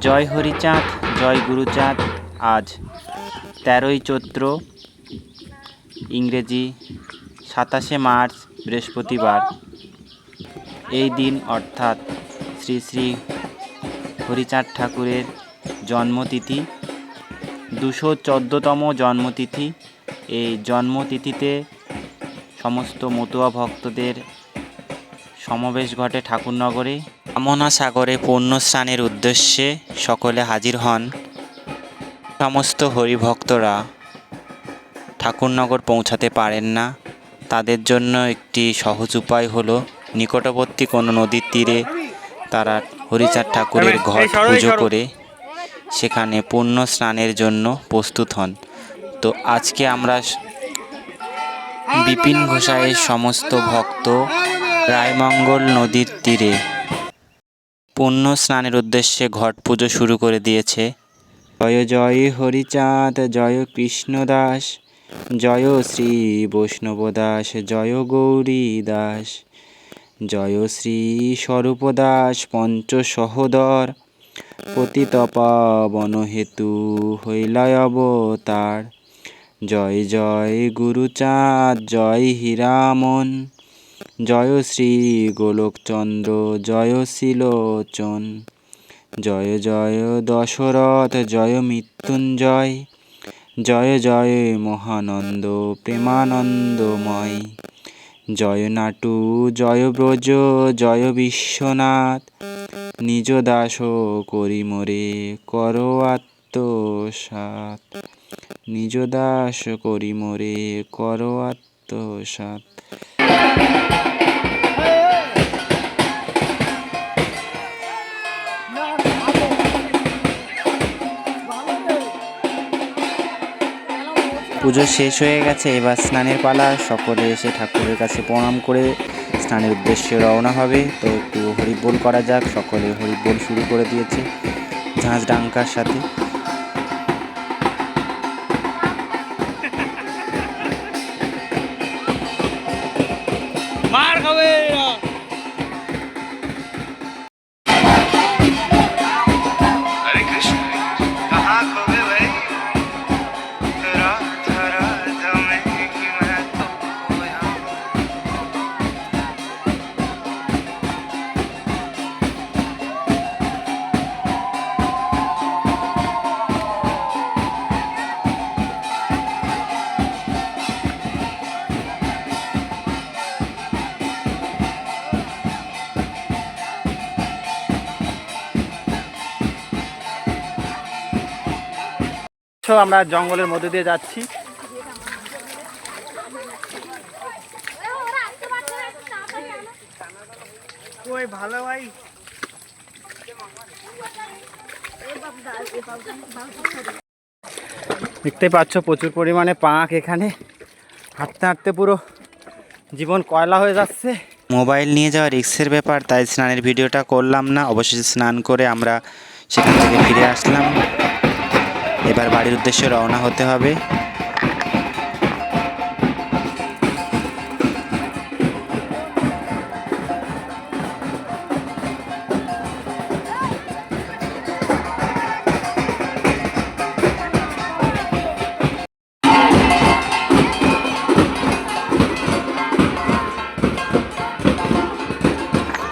জয় হরিচাঁদ, জয় গুরুচাঁদ, আজ তেরোই চৈত্র, ইংরেজি, সাতাশে মার্চ, বৃহস্পতিবার। এই দিন অর্থাৎ শ্রী শ্রী হরিচাঁদ ঠাকুরের জন্মতিথি, দুশো চোদ্দোতম জন্মতিথি। এই জন্মতিথিতে সমস্ত মতুয়া ভক্তদের সমাবেশ ঘটে ঠাকুরনগরে। কামনা সাগরে পূর্ণ স্নানের উদ্দেশ্যে সকলে হাজির হন সমস্ত হরিভক্তরা। ঠাকুরনগর পৌঁছাতে পারেন না। তাদের জন্য একটি সহজ উপায় হলো নিকটবর্তী কোনো নদীর তীরে তারা হরিচাঁদ ঠাকুরের ঘট পুজো করে সেখানে পূর্ণ স্নানের জন্য প্রস্তুত হন। তো আজকে আমরা বিপিন ঘোষাইয়ের সমস্ত ভক্ত রায়মঙ্গল নদীর তীরে পুণ্য স্নানের উদ্দেশ্যে ঘট পুজো শুরু করে দিয়েছে। জয় জয় হরিচাঁদ, জয় কৃষ্ণদাস জয় শ্রী বৈষ্ণব দাস, জয় গৌরী দাস, জয় শ্রী স্বরূপ দাস, পঞ্চ সহোদর, পতিত পাবন হেতু হইলায় অবতার, জয় জয় গুরুচাঁদ, জয় হীরামন জয় শ্রী গোলকচন্দ্র, জয় শিলোচন, জয় জয় দশরথ, জয় মৃত্যুঞ্জয়, জয় জয় মহানন্দ প্রেমানন্দময়, জয় নাটু, জয় ব্রজ, জয় বিশ্বনাথ, নিজ দাস করি মোরে, কর আত্মসাত নিজ দাস করি মোরে, কর আত্মসাত পুজো শেষ হয়ে গেছে, এবার স্নানের পালা। সকলে এসে ঠাকুরের কাছে প্রণাম করে স্নানের উদ্দেশ্যে রওনা হবে। তো একটু হরিবোল করা যাক। সকলে হরিবোল শুরু করে দিয়েছে ঝাঁঝ ডাঙ্কার সাথে। মার আমরা জঙ্গলের মধ্যে দিয়ে যাচ্ছি। ওই ভালো ভাই? দেখতে পাচ্ছ প্রচুর পরিমাণে পাঁক এখানে। হাঁটতে হাঁটতে পুরো জীবন কয়লা হয়ে যাচ্ছে। মোবাইল নিয়ে যাওয়া রিক্সের ব্যাপার তাই স্নানের ভিডিওটা করলাম না। অবশেষে স্নান করে আমরা সেখান থেকে ফিরে আসলাম। এবার বাড়ির উদ্দেশ্যে রওনা হতে হবে।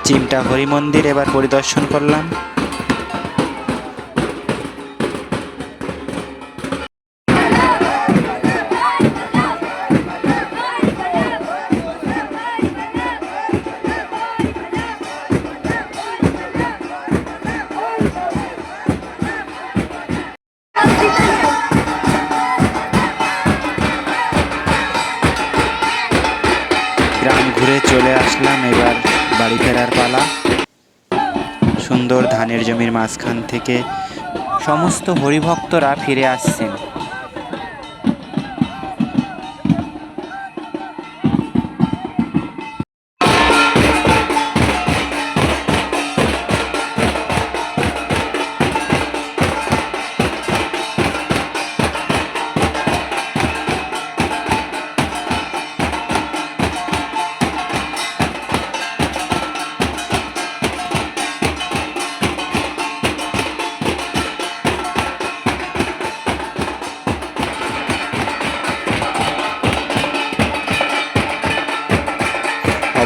চিমটা হরি মন্দির এবার পরিদর্শন করলাম। চলে আসলাম এবার বাড়ি ফেরার পালা। সুন্দর ধানের জমির মাঝখান থেকে সমস্ত হরিভক্তরা ফিরে আসছেন।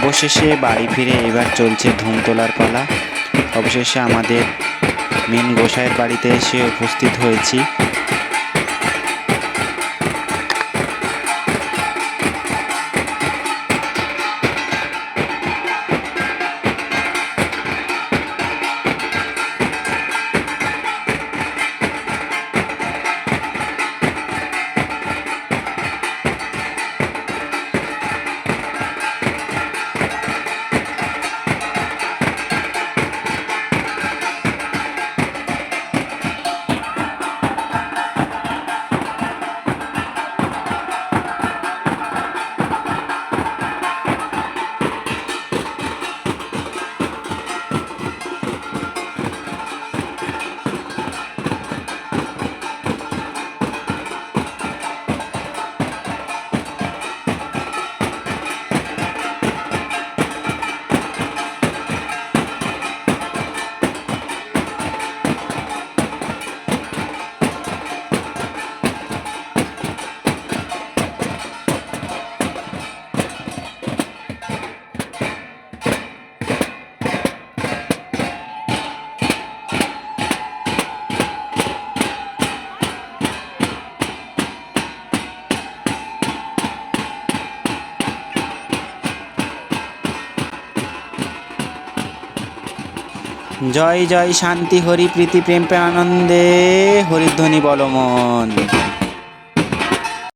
অবশেষে বাড়ি ফিরে এবার চলছে ধুম তোলার পালা। অবশেষে আমাদের মেন গোসাইয়ের বাড়িতে এসে উপস্থিত হয়েছি। জয় জয় শান্তি হরি প্রীতি প্রেম আনন্দে হরিধ্বনি বলমন।